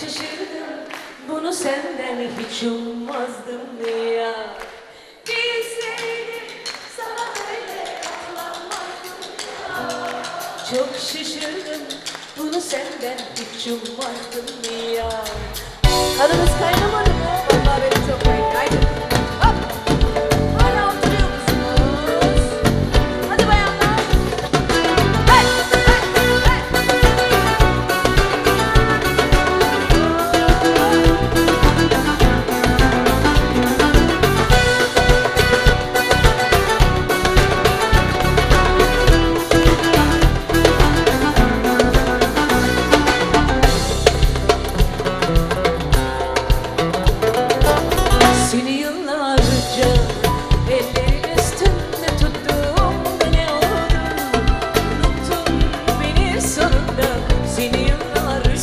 Şaşırdım. Bunu senden hiç ummazdım ya. Bilseydim sana böyle ağlamazdım Çok şaşırdım. Bunu senden hiç ummazdım ya. Kanımız kaynamadı. Mı? Vallahi benim çok kaynadı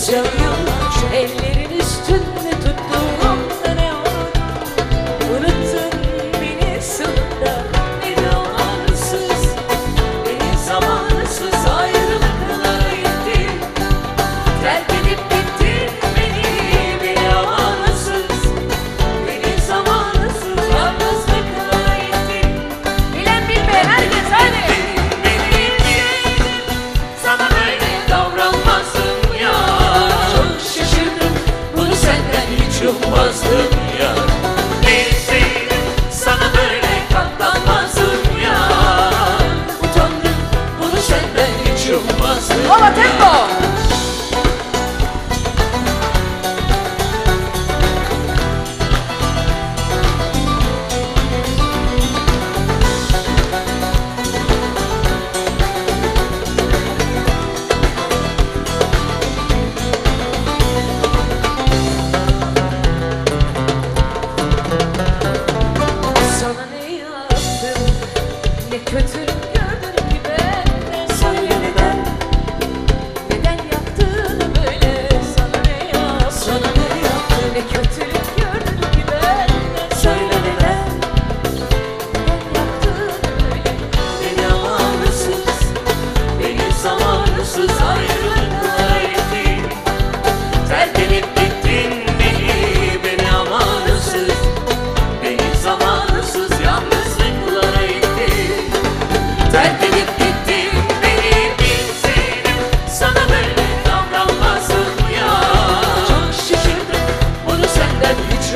your kötü